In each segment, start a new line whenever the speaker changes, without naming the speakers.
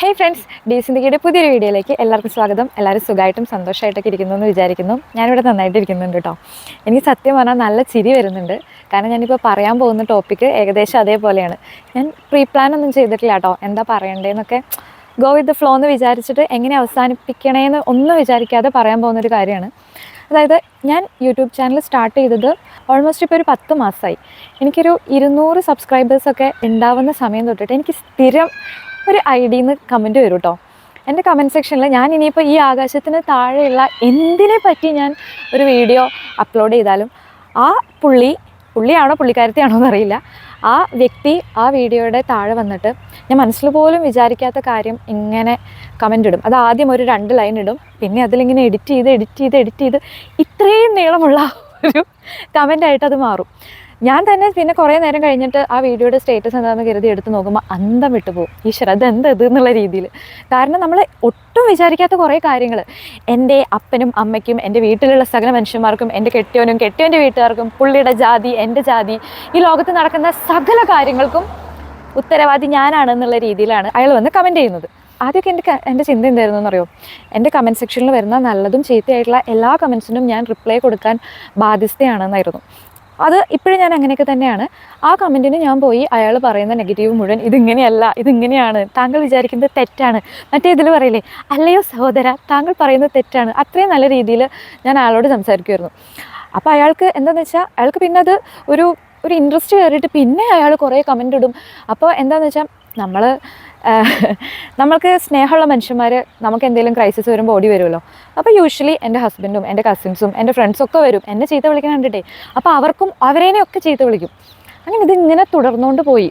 ഹേ friends D സിന്ധികയുടെ പുതിയൊരു വീഡിയോയിലേക്ക് എല്ലാവർക്കും സ്വാഗതം. എല്ലാവരും സുഖമായിട്ടും സന്തോഷമായിട്ടൊക്കെ ഇരിക്കുന്നു എന്ന് വിചാരിക്കുന്നു. ഞാനിവിടെ നന്നായിട്ട് ഇരിക്കുന്നുണ്ട് കേട്ടോ. എനിക്ക് സത്യം പറഞ്ഞാൽ നല്ല ചിരി വരുന്നുണ്ട്. കാരണം ഞാനിപ്പോൾ പറയാൻ പോകുന്ന ടോപ്പിക്ക് ഏകദേശം അതേപോലെയാണ്. ഞാൻ പ്രീ പ്ലാൻ ഒന്നും ചെയ്തിട്ടില്ല കേട്ടോ. എന്താ പറയണ്ടേന്നൊക്കെ ഗോ വിത്ത് ഫ്ലോ എന്ന് വിചാരിച്ചിട്ട് എങ്ങനെ അവസാനിപ്പിക്കണേന്ന് ഒന്നും വിചാരിക്കാതെ പറയാൻ പോകുന്നൊരു കാര്യമാണ്. അതായത് ഞാൻ യൂട്യൂബ് ചാനൽ സ്റ്റാർട്ട് ചെയ്തത് ഓൾമോസ്റ്റ് ഇപ്പോൾ ഒരു പത്ത് മാസമായി. എനിക്കൊരു ഇരുന്നൂറ് സബ്സ്ക്രൈബേഴ്സൊക്കെ ഉണ്ടാവുന്ന സമയം തൊട്ടിട്ട് എനിക്ക് സ്ഥിരം ഒരു ഐ ഡിന്ന് കമന്റ് വരും കേട്ടോ എന്റെ കമന്റ് സെക്ഷനിൽ ഞാൻ ഇനിയിപ്പോൾ ഈ ആകാശത്തിന് താഴെയുള്ള എന്തിനെ പറ്റി ഞാൻ ഒരു വീഡിയോ അപ്ലോഡ് ചെയ്താലും ആ പുള്ളി പുള്ളിയാണോ പുള്ളിക്കാരത്തിയാണോ എന്നറിയില്ല. ആ വ്യക്തി ആ വീഡിയോയുടെ താഴെ വന്നിട്ട് ഞാൻ മനസ്സിൽ പോലും വിചാരിക്കാത്ത കാര്യം ഇങ്ങനെ കമന്റ് ഇടും. അത് ആദ്യം ഒരു രണ്ട് ലൈൻ ഇടും. പിന്നെ അതിലിങ്ങനെ എഡിറ്റ് ചെയ്ത് എഡിറ്റ് ചെയ്ത് എഡിറ്റ് ചെയ്ത് ഇത്രയും നീളമുള്ള ഒരു കമന്റായിട്ട് അത് മാറും. ഞാൻ തന്നെ പിന്നെ കുറേ നേരം കഴിഞ്ഞിട്ട് ആ വീഡിയോയുടെ സ്റ്റേറ്റസ് എന്താണെന്ന് കരുതി എടുത്ത് നോക്കുമ്പോൾ അന്തം വിട്ടു പോകും ഈശ്വര അത് എന്തത് ഇത് എന്നുള്ള രീതിയിൽ കാരണം നമ്മൾ ഒട്ടും വിചാരിക്കാത്ത കുറേ കാര്യങ്ങൾ എന്റെ അപ്പനും അമ്മയ്ക്കും എന്റെ വീട്ടിലുള്ള സകല മനുഷ്യന്മാർക്കും എന്റെ കെട്ടിയവനും കെട്ടിയവന്റെ വീട്ടുകാർക്കും പുള്ളിയുടെ ജാതി എന്റെ ജാതി ഈ ലോകത്ത് നടക്കുന്ന സകല കാര്യങ്ങൾക്കും ഉത്തരവാദി ഞാനാണ് എന്നുള്ള രീതിയിലാണ് അയാൾ വന്ന് കമന്റ് ചെയ്യുന്നത്. ആദ്യമൊക്കെ എന്റെ എന്റെ ചിന്ത എന്തായിരുന്നു എന്നറിയോ? എന്റെ കമന്റ് സെക്ഷനിൽ വരുന്ന നല്ലതും ചീത്തയായിട്ടുള്ള എല്ലാ കമൻസിനും ഞാൻ റിപ്ലൈ കൊടുക്കാൻ ബാധ്യസ്ഥയാണെന്നായിരുന്നു. അത് ഇപ്പോഴും ഞാൻ അങ്ങനെയൊക്കെ തന്നെയാണ്. ആ കമന്റിന് ഞാൻ പോയി അയാൾ പറയുന്ന നെഗറ്റീവ് മുഴുവൻ ഇതിങ്ങനെയല്ല ഇതിങ്ങനെയാണ്. താങ്കൾ വിചാരിക്കുന്നത് തെറ്റാണ്. മറ്റേ ഇതിൽ പറയില്ലേ അല്ലയോ സഹോദര താങ്കൾ പറയുന്നത് തെറ്റാണ്. അത്രയും നല്ല രീതിയിൽ ഞാൻ അയാളോട് സംസാരിക്കുമായിരുന്നു അപ്പോൾ അയാൾക്ക് എന്താണെന്ന് വെച്ചാൽ അയാൾക്ക് പിന്നെ അത് ഒരു ഒരു ഇൻട്രസ്റ്റ് കയറിയിട്ട് പിന്നെ അയാൾ കുറേ കമന്റ് ഇടും. അപ്പോൾ എന്താണെന്ന് വെച്ചാൽ നമ്മൾ നമ്മൾക്ക് സ്നേഹമുള്ള മനുഷ്യന്മാർ നമുക്ക് എന്തെങ്കിലും ക്രൈസിസ് വരുമ്പോൾ ഓടി വരുമല്ലോ അപ്പോൾ യൂഷ്വലി എന്റെ ഹസ്ബൻഡും എന്റെ കസിൻസും എന്റെ ഫ്രണ്ട്സും ഒക്കെ വരും. എന്നെ ചീത്ത വിളിക്കാൻ കണ്ടിട്ടേ. അപ്പോൾ അവർക്കും അവരേനെയൊക്കെ ചീത്ത വിളിക്കും. അങ്ങനെ ഇതിങ്ങനെ തുടർന്നുകൊണ്ട് പോയി.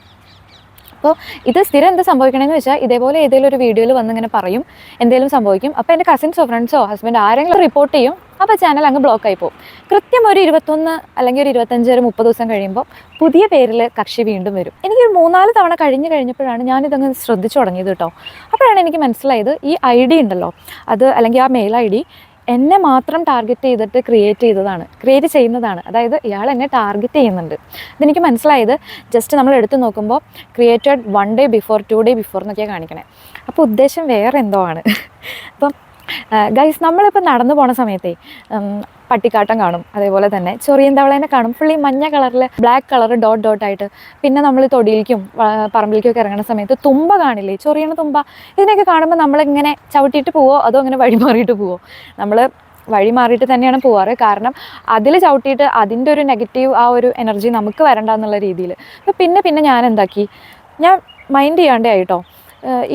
അപ്പോൾ ഇത് സ്ഥിരം എന്താ സംഭവിക്കണമെന്ന് വെച്ചാൽ ഇതേപോലെ ഏതെങ്കിലും ഒരു വീഡിയോയിൽ വന്ന് ഇങ്ങനെ പറയും എന്തെങ്കിലും സംഭവിക്കും. അപ്പോൾ എന്റെ കസിൻസോ ഫ്രണ്ട്സോ ഹസ്ബൻഡ് ആരെങ്കിലും റിപ്പോർട്ട് ചെയ്യും. അപ്പോൾ ചാനൽ അങ്ങ് ബ്ലോക്ക് ആയി പോകും കൃത്യം ഒരു ഇരുപത്തൊന്ന് അല്ലെങ്കിൽ ഒരു ഇരുപത്തഞ്ച് ഒരു മുപ്പത് ദിവസം കഴിയുമ്പോൾ പുതിയ പേരിൽ കക്ഷി വീണ്ടും വരും. എനിക്ക് മൂന്നാൽ തവണ കഴിഞ്ഞ് കഴിഞ്ഞപ്പോഴാണ് ഞാനിതങ്ങ് ശ്രദ്ധിച്ചു തുടങ്ങിയത് കേട്ടോ. അപ്പോഴാണ് എനിക്ക് മനസ്സിലായത് ഈ ഐ ഡി ഉണ്ടല്ലോ. അത് അല്ലെങ്കിൽ ആ മെയിൽ ഐ ഡി എന്നെ മാത്രം ടാർഗറ്റ് ചെയ്തിട്ട് ക്രിയേറ്റ് ചെയ്തതാണ്. ക്രിയേറ്റ് ചെയ്യുന്നതാണ്. അതായത് ഇയാൾ എന്നെ ടാർഗറ്റ് ചെയ്യുന്നുണ്ട്. ഇതെനിക്ക് മനസ്സിലായത് ജസ്റ്റ് നമ്മൾ എടുത്തു നോക്കുമ്പോൾ created one day before two day before എന്നൊക്കെയാണ് കാണിക്കണേ. അപ്പോൾ ഉദ്ദേശം വേറെ എന്തോ ആണ്. അപ്പം ഗൈസ് നമ്മളിപ്പോൾ നടന്നു പോണ സമയത്തെ പട്ടിക്കാട്ടം കാണും. അതേപോലെ തന്നെ ചൊറിയൻ തവളേനെ കാണും. ഫുള്ളി മഞ്ഞ കളറിൽ ബ്ലാക്ക് കളർ ഡോട്ട് ഡോട്ട് ആയിട്ട്. പിന്നെ നമ്മൾ തൊടിയിലേക്കും പറമ്പിലേക്കും ഒക്കെ ഇറങ്ങുന്ന സമയത്ത് തുമ്പ കാണില്ലേ? ചൊറിയണ തുമ്പ. ഇതിനൊക്കെ കാണുമ്പോൾ നമ്മളിങ്ങനെ ചവിട്ടിയിട്ട് പോവോ? അതോ അങ്ങനെ വഴി മാറിയിട്ട് പോവോ? നമ്മൾ വഴി മാറിയിട്ട് തന്നെയാണ് പോവാറ്. കാരണം അതിൽ ചവിട്ടിയിട്ട് അതിന്റെ ഒരു നെഗറ്റീവ് ആ ഒരു എനർജി നമുക്ക് വരണ്ട എന്നുള്ള രീതിയിൽ അപ്പോൾ പിന്നെ പിന്നെ ഞാൻ എന്താക്കി? ഞാൻ മൈൻഡ് ചെയ്യാണ്ടേ ആയിട്ടോ.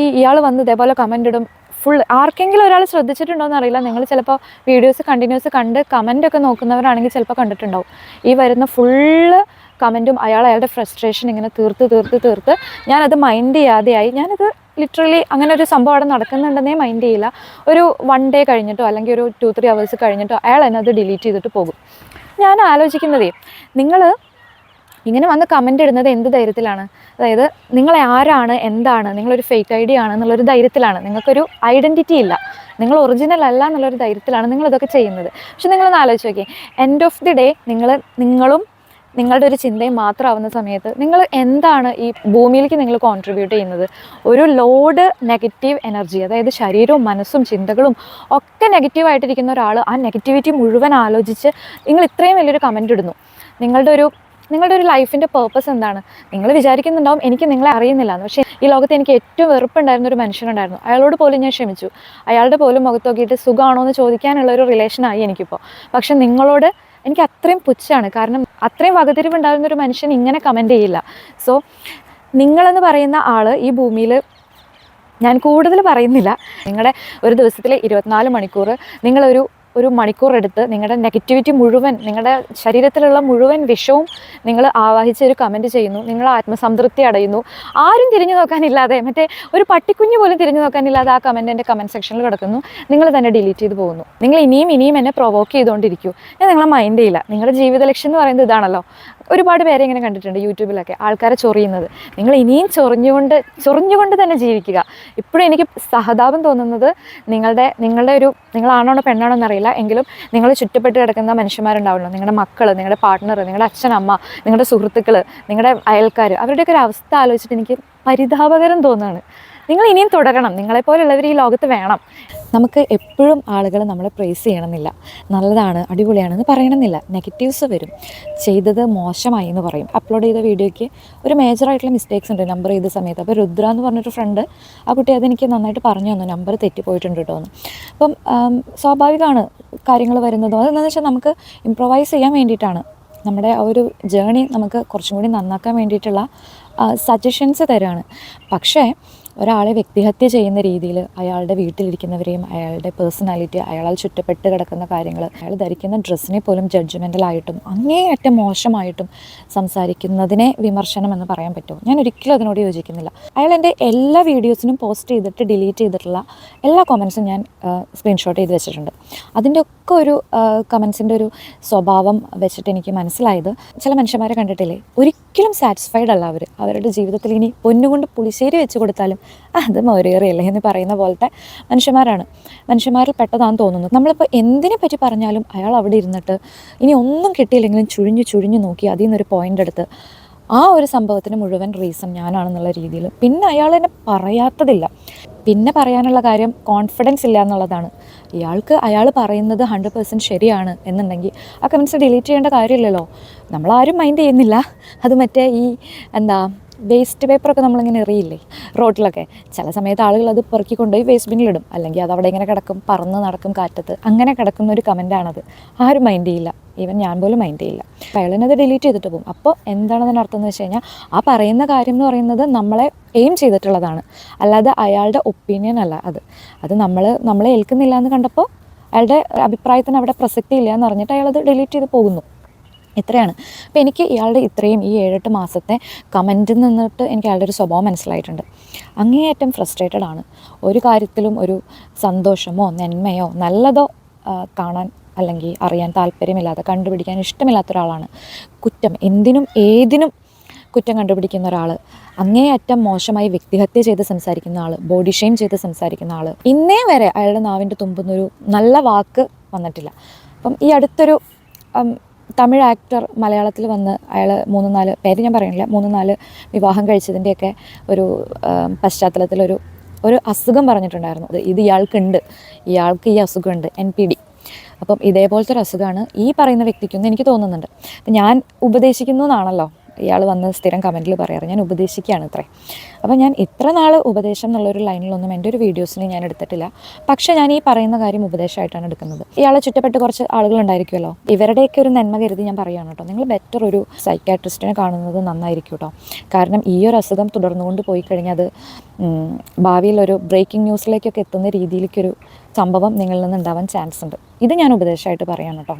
ഈ ഇയാൾ വന്ന് ഇതേപോലെ കമന്റ് ഇടും. ഫുൾ ആർക്കെങ്കിലും ഒരാൾ ശ്രദ്ധിച്ചിട്ടുണ്ടോ എന്ന് അറിയില്ല. നിങ്ങൾ ചിലപ്പോൾ വീഡിയോസ് കണ്ടിന്യൂസ് കണ്ട് കമന്റ് ഒക്കെ നോക്കുന്നവരാണെങ്കിൽ ചിലപ്പോൾ കണ്ടിട്ടുണ്ടാവും. ഈ വരുന്ന ഫുള്ള് കമന്റും അയാൾ അയാളുടെ ഫ്രസ്ട്രേഷൻ ഇങ്ങനെ തീർത്ത് തീർത്ത് തീർത്ത് ഞാനത് മൈൻഡ് ചെയ്യാതെയായി. ഞാനത് ലിറ്ററലി അങ്ങനെ ഒരു സംഭവം അവിടെ നടക്കുന്നുണ്ടെന്നേ മൈൻഡ് ചെയ്യില്ല. ഒരു വൺ ഡേ കഴിഞ്ഞിട്ടോ അല്ലെങ്കിൽ ഒരു ടു ത്രീ അവേഴ്സ് കഴിഞ്ഞിട്ടോ അയാൾ എന്നെ അത് ഡിലീറ്റ് ചെയ്തിട്ട് പോകും. ഞാൻ ആലോചിക്കുന്നതേ നിങ്ങൾ ഇങ്ങനെ വന്ന് കമന്റ് ഇടുന്നത് എന്ത് ധൈര്യത്തിലാണ്? അതായത് നിങ്ങളെ ആരാണ് എന്താണ് നിങ്ങളൊരു ഫേക്ക് ഐ ഡി ആണ് എന്നുള്ളൊരു ധൈര്യത്തിലാണ്. നിങ്ങൾക്കൊരു ഐഡന്റിറ്റി ഇല്ല. നിങ്ങൾ ഒറിജിനൽ അല്ല എന്നുള്ളൊരു ധൈര്യത്തിലാണ് നിങ്ങളിതൊക്കെ ചെയ്യുന്നത്. പക്ഷെ നിങ്ങളൊന്ന് ആലോചിച്ച് നോക്കി എൻഡ് ഓഫ് ദി ഡേ നിങ്ങൾ നിങ്ങളും നിങ്ങളുടെ ഒരു ചിന്തയും മാത്രമാവുന്ന സമയത്ത് നിങ്ങൾ എന്താണ് ഈ ഭൂമിയിലേക്ക് നിങ്ങൾ കോൺട്രിബ്യൂട്ട് ചെയ്യുന്നത്? ഒരു ലോഡ് നെഗറ്റീവ് എനർജി അതായത് ശരീരവും മനസ്സും ചിന്തകളും ഒക്കെ നെഗറ്റീവായിട്ടിരിക്കുന്ന ഒരാൾ ആ നെഗറ്റിവിറ്റി മുഴുവൻ ആലോചിച്ച് നിങ്ങൾ ഇത്രയും വലിയൊരു കമന്റ് ഇടുന്നു. നിങ്ങളുടെ ഒരു നിങ്ങളുടെ ഒരു ലൈഫിന്റെ പേർപ്പസ് എന്താണ്? നിങ്ങൾ വിചാരിക്കുന്നുണ്ടാവും എനിക്ക് നിങ്ങളെ അറിയുന്നില്ല എന്ന് പക്ഷേ ഈ ലോകത്ത് എനിക്ക് ഏറ്റവും വെറുപ്പുണ്ടായിരുന്ന ഒരു മനുഷ്യനുണ്ടായിരുന്നു. അയാളോട് പോലും ഞാൻ ക്ഷമിച്ചു. അയാളുടെ പോലും മുഖത്ത് നോക്കിയിട്ട് സുഖമാണോ എന്ന് ചോദിക്കാനുള്ള ഒരു റിലേഷനായി എനിക്കിപ്പോൾ പക്ഷേ നിങ്ങളോട് എനിക്ക് അത്രയും പുച്ഛാണ്. കാരണം അത്രയും വകതിരിവുണ്ടാകുന്ന ഒരു മനുഷ്യൻ ഇങ്ങനെ കമന്റ് ചെയ്യില്ല. സോ നിങ്ങളെന്ന് പറയുന്ന ആൾ ഈ ഭൂമിയിൽ ഞാൻ കൂടുതൽ പറയുന്നില്ല. നിങ്ങളുടെ ഒരു ദിവസത്തിലെ ഇരുപത്തിനാല് മണിക്കൂർ നിങ്ങളൊരു ഒരു മണിക്കൂർ എടുത്ത് നിങ്ങളുടെ നെഗറ്റിവിറ്റി മുഴുവൻ നിങ്ങളുടെ ശരീരത്തിലുള്ള മുഴുവൻ വിഷവും നിങ്ങൾ ആവാഹിച്ച് ഒരു കമന്റ് ചെയ്യുന്നു. നിങ്ങൾ ആത്മസംതൃപ്തി അടയുന്നു. ആരും തിരിഞ്ഞു നോക്കാനില്ലാതെ മറ്റേ ഒരു പട്ടിക്കുഞ്ഞ് പോലും തിരിഞ്ഞു നോക്കാനില്ലാതെ ആ കമന്റ് എന്റെ കമന്റ് സെക്ഷനിൽ കിടക്കുന്നു. നിങ്ങൾ തന്നെ ഡിലീറ്റ് ചെയ്ത് പോകുന്നു. നിങ്ങൾ ഇനിയും ഇനിയും എന്നെ പ്രൊവോക്ക് ചെയ്തുകൊണ്ടിരിക്കൂ. ഞാൻ നിങ്ങളെ മൈൻഡ് ചെയ്യില്ല. നിങ്ങളുടെ ജീവിത ലക്ഷ്യം എന്ന് പറയുന്നത് ഇതാണല്ലോ. ഒരുപാട് പേരെ ഇങ്ങനെ കണ്ടിട്ടുണ്ട് യൂട്യൂബിലൊക്കെ ആൾക്കാരെ ചൊറിയുന്നത്. നിങ്ങൾ ഇനിയും ചൊറിഞ്ഞുകൊണ്ട് ചൊറിഞ്ഞുകൊണ്ട് തന്നെ ജീവിക്കുക. ഇപ്പോഴും എനിക്ക് സഹതാപം തോന്നുന്നത് നിങ്ങളുടെ നിങ്ങളുടെ ഒരു നിങ്ങളാണോ പെണ്ണാണോ എന്നറിയില്ല. എങ്കിലും നിങ്ങൾ ചുറ്റപ്പെട്ട് കിടക്കുന്ന മനുഷ്യന്മാരുണ്ടാവുമല്ലോ നിങ്ങളുടെ മക്കൾ നിങ്ങളുടെ പാർട്ട്ണർ നിങ്ങളുടെ അച്ഛൻ അമ്മ നിങ്ങളുടെ സുഹൃത്തുക്കൾ നിങ്ങളുടെ അയൽക്കാർ അവരുടെയൊക്കെ ഒരു അവസ്ഥ ആലോചിച്ചിട്ട് എനിക്ക് പരിതാപകരം തോന്നുകയാണ് നിങ്ങൾ ഇനിയും തുടരണം. നിങ്ങളെപ്പോലുള്ളവർ ഈ ലോകത്ത് വേണം. നമുക്ക് എപ്പോഴും ആളുകൾ നമ്മളെ പ്രേസ് ചെയ്യണമെന്നില്ല. നല്ലതാണ് അടിപൊളിയാണെന്ന് പറയണമെന്നില്ല. നെഗറ്റീവ്സ് വരും. ചെയ്തത് മോശമായി എന്ന് പറയും. അപ്ലോഡ് ചെയ്ത വീഡിയോയ്ക്ക് ഒരു മേജറായിട്ടുള്ള മിസ്റ്റേക്സ് ഉണ്ട്. നമ്പർ ചെയ്ത സമയത്ത്. അപ്പോൾ രുദ്ര എന്ന് പറഞ്ഞൊരു ഫ്രണ്ട് ആ കുട്ടി അതെനിക്ക് നന്നായിട്ട് പറഞ്ഞു തന്നു. നമ്പർ തെറ്റിപ്പോയിട്ടുണ്ട് കേട്ടോ എന്ന്. അപ്പം സ്വാഭാവികമാണ് കാര്യങ്ങൾ വരുന്നതും. അതെന്താണെന്ന് വെച്ചാൽ നമുക്ക് ഇമ്പ്രൊവൈസ് ചെയ്യാൻ വേണ്ടിയിട്ടാണ്. നമ്മുടെ ആ ഒരു ജേണി നമുക്ക് കുറച്ചും കൂടി നന്നാക്കാൻ വേണ്ടിയിട്ടുള്ള സജഷൻസ് തരാണ്. പക്ഷേ ഒരാളെ വ്യക്തിഹത്യ ചെയ്യുന്ന രീതിയിൽ അയാളുടെ വീട്ടിലിരിക്കുന്നവരെയും അയാളുടെ പേഴ്സണാലിറ്റി അയാളാൽ ചുറ്റപ്പെട്ട് കിടക്കുന്ന കാര്യങ്ങൾ അയാൾ ധരിക്കുന്ന ഡ്രസ്സിനെ പോലും ജഡ്ജ്മെന്റലായിട്ടും അങ്ങേയറ്റം മോശമായിട്ടും സംസാരിക്കുന്നതിനെ വിമർശനം എന്ന് പറയാൻ പറ്റുമോ? ഞാൻ ഒരിക്കലും അതിനോട് യോജിക്കുന്നില്ല. അയാൾ എന്റെ എല്ലാ വീഡിയോസിനും പോസ്റ്റ് ചെയ്തിട്ട് ഡിലീറ്റ് ചെയ്തിട്ടുള്ള എല്ലാ കമൻസും ഞാൻ സ്ക്രീൻഷോട്ട് ചെയ്ത് വെച്ചിട്ടുണ്ട്. അതിന്റെ ഒക്കെ ഒരു കമൻസിന്റെ ഒരു സ്വഭാവം വെച്ചിട്ട് എനിക്ക് മനസ്സിലായത് ചില മനുഷ്യന്മാരെ കണ്ടിട്ടില്ലേ? ഒരിക്കലും സാറ്റിസ്ഫൈഡ് അല്ല അവർ അവരുടെ ജീവിതത്തിൽ ഇനി പൊന്നുകൊണ്ട് പുളിശ്ശേരി വെച്ച് കൊടുത്താലും "ആ, അത് മോരേറിയല്ലേ എന്ന് പറയുന്ന പോലത്തെ മനുഷ്യന്മാരാണ്. മനുഷ്യന്മാരിൽ പെട്ടതാണെന്ന് തോന്നുന്നു. നമ്മളിപ്പോൾ എന്തിനെ പറ്റി പറഞ്ഞാലും അയാൾ അവിടെ ഇരുന്നിട്ട് ഇനി ഒന്നും കിട്ടിയില്ലെങ്കിലും ചുഴിഞ്ഞു ചുഴിഞ്ഞു നോക്കി അതിൽ നിന്നൊരു പോയിന്റ് എടുത്ത് ആ ഒരു സംഭവത്തിന് മുഴുവൻ റീസൺ ഞാനാണെന്നുള്ള രീതിയിൽ. പിന്നെ അയാൾ എന്നെ പറയാത്തതില്ല. പിന്നെ പറയാനുള്ള കാര്യം കോൺഫിഡൻസ് ഇല്ല എന്നുള്ളതാണ്. ഇയാൾക്ക് അയാൾ പറയുന്നത് ഹൺഡ്രഡ് പെർസെന്റ് ശരിയാണ് എന്നുണ്ടെങ്കിൽ ആ കമൻസ് ഡിലീറ്റ് ചെയ്യേണ്ട കാര്യമില്ലല്ലോ. നമ്മളാരും മൈൻഡ് ചെയ്യുന്നില്ല. അത് മറ്റേ ഈ എന്താ വേസ്റ്റ് പേപ്പറൊക്കെ നമ്മളിങ്ങനെ എറിയില്ലേ? റോഡിലൊക്കെ ചില സമയത്ത് ആളുകൾ അത് പെറുക്കി കൊണ്ടുപോയി വേസ്റ്റ് ബിന്നിലിടും അല്ലെങ്കിൽ അത് അവിടെ ഇങ്ങനെ കിടക്കും പറന്ന് നടക്കും കാറ്റത്ത്. അങ്ങനെ കിടക്കുന്ന ഒരു കമന്റാണത് ആരും മൈൻഡ് ചെയ്യില്ല. ഈവൻ ഞാൻ പോലും മൈൻഡ് ചെയ്യില്ല. അയാളിനത് ഡിലീറ്റ് ചെയ്തിട്ട് പോകും. അപ്പോൾ എന്താണ് അതിന്റെ അർത്ഥം എന്ന് വെച്ച് കഴിഞ്ഞാൽ ആ പറയുന്ന കാര്യം എന്ന് പറയുന്നത് നമ്മളെ എയിം ചെയ്തിട്ടുള്ളതാണ്. അല്ലാതെ അയാളുടെ ഒപ്പീനിയൻ അല്ല അത്. അത് നമ്മൾ നമ്മളെ ഏൽക്കുന്നില്ല എന്ന് കണ്ടപ്പോൾ അയാളുടെ അഭിപ്രായത്തിന് അവിടെ പ്രസക്തി ഇല്ല എന്ന് പറഞ്ഞിട്ട് അയാളത് ഡിലീറ്റ് ചെയ്ത് പോകുന്നു. ഇത്രയാണ്. അപ്പോൾ എനിക്ക് ഇയാളുടെ ഇത്രയും ഈ ഏഴെട്ട് മാസത്തെ കമന്റിൽ നിന്നിട്ട് എനിക്ക് അയാളുടെ ഒരു സ്വഭാവം മനസ്സിലായിട്ടുണ്ട്. അങ്ങേയറ്റം ഫ്രസ്ട്രേറ്റഡ് ആണ്. ഒരു കാര്യത്തിലും ഒരു സന്തോഷമോ നന്മയോ നല്ലതോ കാണാൻ അല്ലെങ്കിൽ അറിയാൻ താല്പര്യമില്ലാതെ കണ്ടുപിടിക്കാൻ ഇഷ്ടമില്ലാത്ത ഒരാളാണ്. കുറ്റം. എന്തിനും ഏതിനും കുറ്റം കണ്ടുപിടിക്കുന്ന ഒരാൾ അങ്ങേയറ്റം മോശമായി വ്യക്തിഹത്യ ചെയ്ത് സംസാരിക്കുന്ന ആൾ ബോഡി ഷെയിം ചെയ്ത് സംസാരിക്കുന്ന ആൾ ഇന്നേ വരെ അയാളുടെ നാവിന്റെ തുമ്പുന്നൊരു നല്ല വാക്ക് വന്നിട്ടില്ല. അപ്പം ഈ അടുത്തൊരു തമിഴ് ആക്ടർ മലയാളത്തിൽ വന്ന് അയാൾ മൂന്ന് നാല് പേര് ഞാൻ പറയുന്നില്ല മൂന്ന് നാല് വിവാഹം കഴിച്ചതിന്റെയൊക്കെ ഒരു പശ്ചാത്തലത്തിലൊരു ഒരു അസുഖം പറഞ്ഞിട്ടുണ്ടായിരുന്നു. അത് ഇത് ഇയാൾക്കുണ്ട്. ഇയാൾക്ക് ഈ അസുഖമുണ്ട്. എൻ പി ഡി അപ്പം ഇതേപോലത്തെ ഒരു അസുഖമാണ് ഈ പറയുന്ന വ്യക്തിക്കൊന്നും എനിക്ക് തോന്നുന്നുണ്ട്. അപ്പം ഞാൻ ഉപദേശിക്കുന്നു എന്നാണല്ലോ. ഇയാൾ വന്ന് സ്ഥിരം കമന്റിൽ പറയാറ്. ഞാൻ ഉപദേശിക്കുകയാണ് ഇത്രേ. അപ്പോൾ ഞാൻ ഇത്ര നാൾ ഉപദേശം എന്നുള്ളൊരു ലൈനിലൊന്നും എന്റെ ഒരു വീഡിയോസിന് ഞാൻ എടുത്തിട്ടില്ല. പക്ഷേ ഞാൻ ഈ പറയുന്ന കാര്യം ഉപദേശമായിട്ടാണ് എടുക്കുന്നത്. ഇയാളെ ചുറ്റപ്പെട്ട് കുറച്ച് ആളുകളുണ്ടായിരിക്കുമല്ലോ. ഇവരുടെയൊക്കെ ഒരു നന്മ കരുതി ഞാൻ പറയുകയാണ് കേട്ടോ. നിങ്ങൾ ബെറ്റർ ഒരു സൈക്കാട്രിസ്റ്റിനെ കാണുന്നത് നന്നായിരിക്കും കേട്ടോ. കാരണം ഈ ഒരു അസുഖം തുടർന്നുകൊണ്ട് പോയി കഴിഞ്ഞാൽ അത് ഭാവിയിൽ ഒരു ബ്രേക്കിംഗ് ന്യൂസിലേക്കൊക്കെ എത്തുന്ന രീതിയിലേക്കൊരു സംഭവം നിങ്ങളിൽ നിന്ന് ഉണ്ടാവാൻ ചാൻസ് ഉണ്ട് ഇത് ഞാൻ ഉപദേശമായിട്ട് പറയാണ് കേട്ടോ.